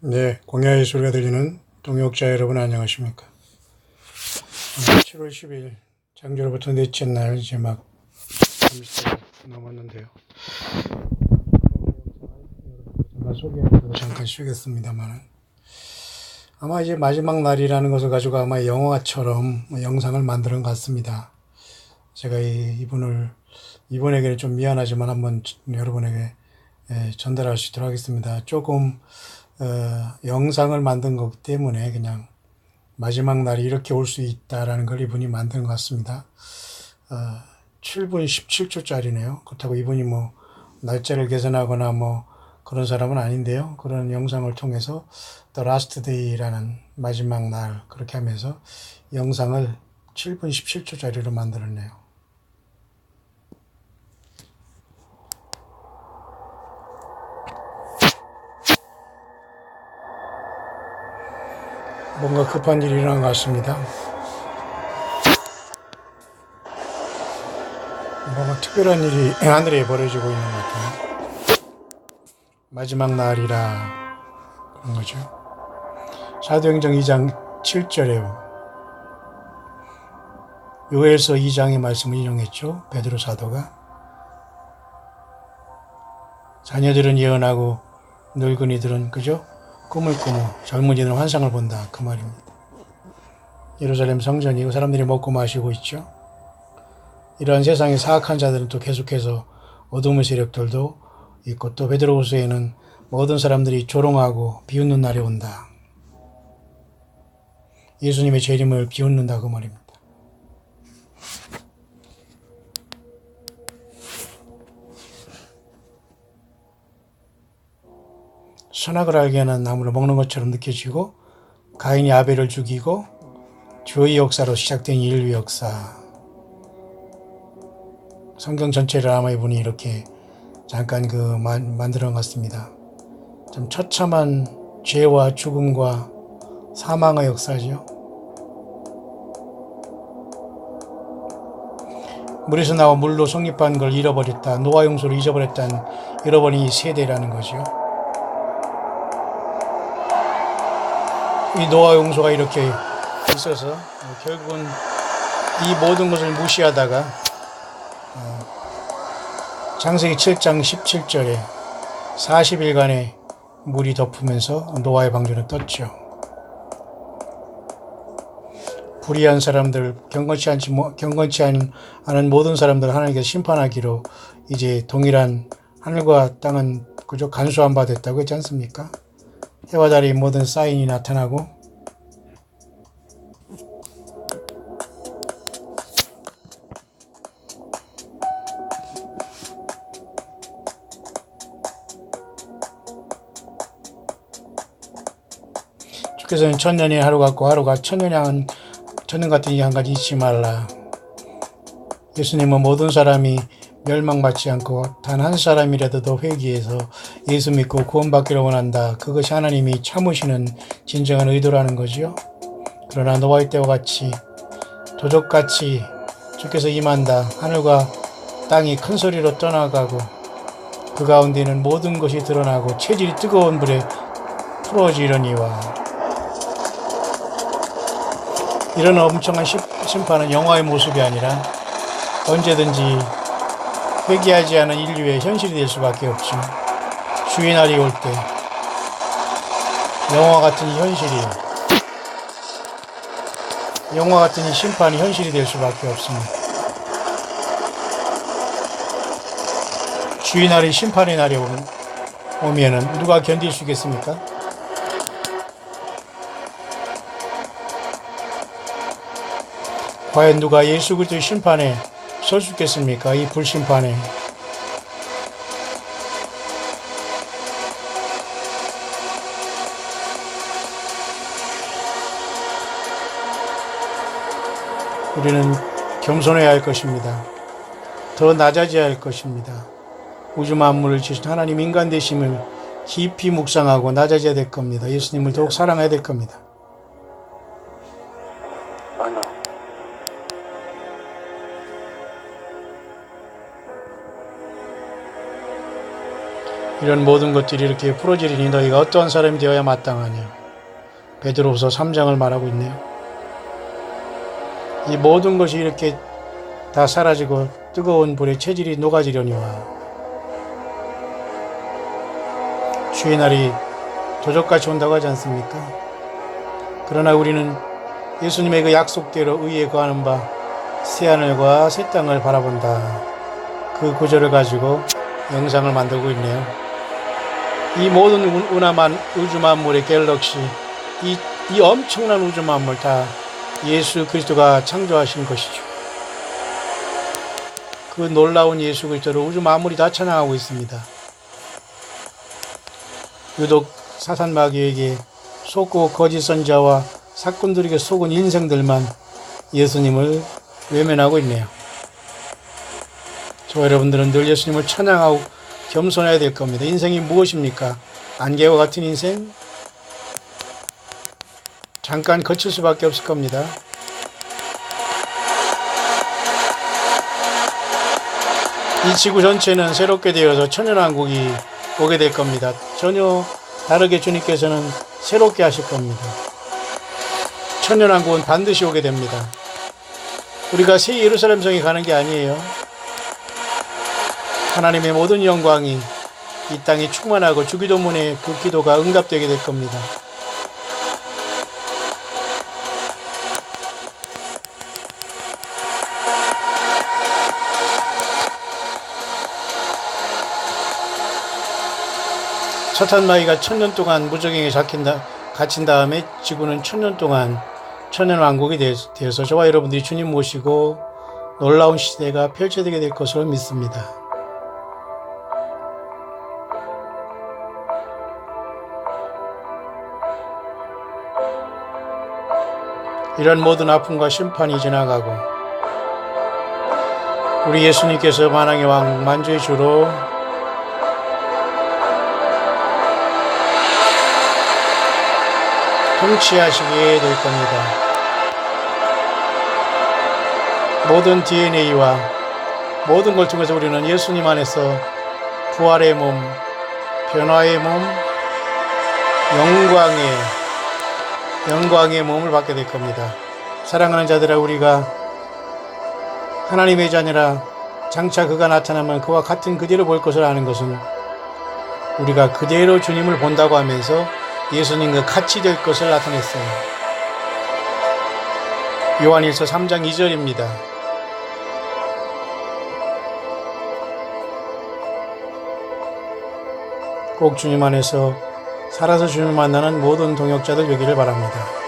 네, 공야의 소리가 들리는 동역자 여러분 안녕하십니까? 오늘 7월 10일 장조로부터 넷째 날 이제 막 30분 넘었는데요. 소개하고 잠깐 쉬겠습니다만 아마 이제 마지막 날이라는 것을 가지고 아마 영화처럼 뭐 영상을 만드는 것 같습니다. 제가 이, 이분을 이분에게는 좀 미안하지만 한번 여러분에게 예, 전달할 수 있도록 하겠습니다. 조금 어, 영상을 만든 거기 때문에 그냥 마지막 날이 이렇게 올 수 있다라는 걸 이분이 만든 것 같습니다. 어, 7분 17초짜리네요. 그렇다고 이분이 뭐 날짜를 계산하거나 뭐 그런 사람은 아닌데요. 그런 영상을 통해서 The Last Day라는 마지막 날 그렇게 하면서 영상을 7분 17초짜리로 만들었네요. 뭔가 급한 일이 일어난 것 같습니다. 뭔가 특별한 일이 하늘에 벌어지고 있는 것 같아요. 마지막 날이라 그런 거죠. 사도행전 2장 7절에 요엘서 2장의 말씀을 인용했죠. 베드로 사도가 자녀들은 예언하고 늙은이들은 그죠? 꿈을 꾸고 젊은이들은 환상을 본다 그 말입니다. 예루살렘 성전이 그 사람들이 먹고 마시고 있죠. 이러한 세상의 사악한 자들은 또 계속해서 어둠의 세력들도 있고 또 베드로후서에는 모든 사람들이 조롱하고 비웃는 날이 온다. 예수님의 재림을 비웃는다 그 말입니다. 선악을 알게 하는 나무를 먹는 것처럼 느껴지고 가인이 아벨을 죽이고 주의 역사로 시작된 인류 역사 성경 전체를 아마 이분이 이렇게 잠깐 그 만, 만들어 놨습니다. 좀 처참한 죄와 죽음과 사망의 역사죠. 물에서 나와 물로 성립한 걸 잃어버렸다. 노아 용서를 잊어버렸다는 잃어버린 이 세대라는 거죠. 이 노아 용서가 이렇게 있어서 결국은 이 모든 것을 무시하다가 어, 창세기 7장 17절에 40일간의 물이 덮으면서 노아의 방주는 떴죠. 불의한 사람들, 경건치 않지 뭐, 경건치 않은 모든 사람들 하나님께서 심판하기로 이제 동일한 하늘과 땅은 그저 간수한 바 됐다고 했지 않습니까? 해와 달의 모든 사인이 나타나고 주께서는 천년이 하루 같고 하루가 천년이 천년 같은 이 한 가지 잊지 말라. 예수님은 모든 사람이 멸망받지 않고 단 한 사람이라도 더 회개해서 예수 믿고 구원받기를 원한다. 그것이 하나님이 참으시는 진정한 의도라는 거지요. 그러나 노아의 때와 같이 도적같이 주께서 임한다. 하늘과 땅이 큰 소리로 떠나가고 그 가운데는 모든 것이 드러나고 체질이 뜨거운 불에 풀어지려니와 이런 엄청난 심판은 영화의 모습이 아니라 언제든지 회개하지 않은 인류의 현실이 될 수밖에 없죠. 주의 날이 올 때 영화 같은 이 현실이 영화 같은 이 심판이 현실이 될 수밖에 없습니다. 주의 날이 심판의 날이 오면은 누가 견딜 수 있겠습니까? 과연 누가 예수 그리스도의 심판에 설 수 있겠습니까? 이 불심판에. 우리는 겸손해야 할 것입니다. 더 낮아져야 할 것입니다. 우주 만물을 지신 하나님 인간 되심을 깊이 묵상하고 낮아져야 될 겁니다. 예수님을 더욱 사랑해야 될 겁니다. 이런 모든 것들이 이렇게 풀어지리니 너희가 어떠한 사람이 되어야 마땅하냐. 베드로후서 3장을 말하고 있네요. 이 모든 것이 이렇게 다 사라지고 뜨거운 불에 체질이 녹아지려니와 주의 날이 조적같이 온다고 하지 않습니까? 그러나 우리는 예수님의 그 약속대로 의에 거하는 바 새하늘과 새 땅을 바라본다. 그 구절을 가지고 영상을 만들고 있네요. 이 모든 운- 운하만 우주 만물의 갤럭시 이, 이 엄청난 우주 만물 다 예수 그리스도가 창조하신 것이죠. 그 놀라운 예수 그리스도를 우주 만물이 다 찬양하고 있습니다. 유독 사탄 마귀에게 속고 거짓 선자와 사건들에게 속은 인생들만 예수님을 외면하고 있네요. 저 여러분들은 늘 예수님을 찬양하고 겸손해야 될 겁니다. 인생이 무엇입니까? 안개와 같은 인생? 잠깐 거칠 수밖에 없을 겁니다. 이 지구 전체는 새롭게 되어서 천연왕국이 오게 될 겁니다. 전혀 다르게 주님께서는 새롭게 하실 겁니다. 천연왕국은 반드시 오게 됩니다. 우리가 새 예루살렘 성에 가는 게 아니에요. 하나님의 모든 영광이 이 땅에 충만하고 주기도문의 그 기도가 응답되게 될 겁니다. 사탄 마귀가 천년 동안 무적행에 잡힌다, 갇힌 다음에 지구는 천년 동안 천년 왕국이 되- 되어서 저와 여러분들이 주님 모시고 놀라운 시대가 펼쳐지게 될 것으로 믿습니다. 이런 모든 아픔과 심판이 지나가고 우리 예수님께서 만왕의 왕 만주의 주로 통치하시게 될 겁니다. 모든 DNA와 모든 걸 통해서 우리는 예수님 안에서 부활의 몸, 변화의 몸, 영광의 영광의 몸을 받게 될 겁니다. 사랑하는 자들아 우리가 하나님의 자녀라 장차 그가 나타나면 그와 같은 그대로 볼 것을 아는 것은 우리가 그대로 주님을 본다고 하면서 예수님과 같이 될 것을 나타냈어요. 요한일서 3장 2절입니다. 꼭 주님 안에서 살아서 주님을 만나는 모든 동역자들 되기를 바랍니다.